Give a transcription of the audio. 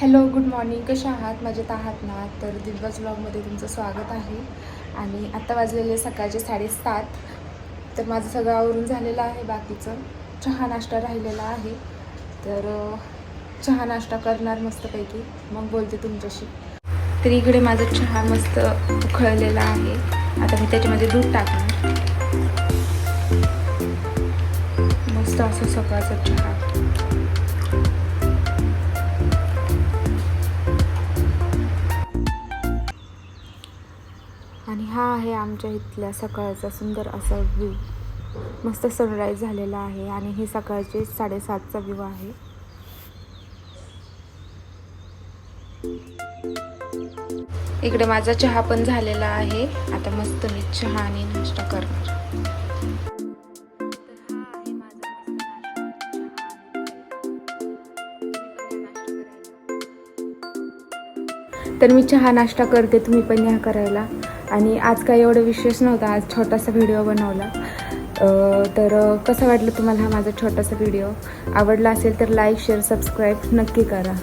Hello good morning कशा आहात? मजेत आहात ना? तर दिग्गज ब्लॉगमध्ये तुमचं स्वागत आहे. आणि आत्ता वाजलेले सकाळचे साडेसात. तर माझं सगळं आवरून झालेलं आहे बाकीचं. चहा नाश्ता राहिलेला आहे. तर चहा नाश्ता करणार मस्तपैकी. मग बोलते तुमच्याशी. तर इकडे माझा चहा मस्त उखळलेला आहे. आता मी त्याच्यामध्ये दूध टाकणार. मस्त असं सकाळचा चहा. आणि हा आहे आमच्या इथल्या सकाळचा सुंदर असा व्ह्यू मस्त सनराईज झालेला आहे आणि हे सकाळचे साडेसातचा व्ह्यू आहे. इकडे माझा चहा पण झालेला आहे. आता मस्त मी चहा आणि नाश्ता करणार. तर मी चहा नाश्ता करते तुम्ही पण या करायला. आणि आज काही एवढं विशेष नव्हता आज छोटासा व्हिडिओ बनवला. तर कसं वाटलं तुम्हाला हा माझा छोटासा व्हिडिओ आवडला असेल तर लाईक शेअर सबस्क्राईब नक्की करा.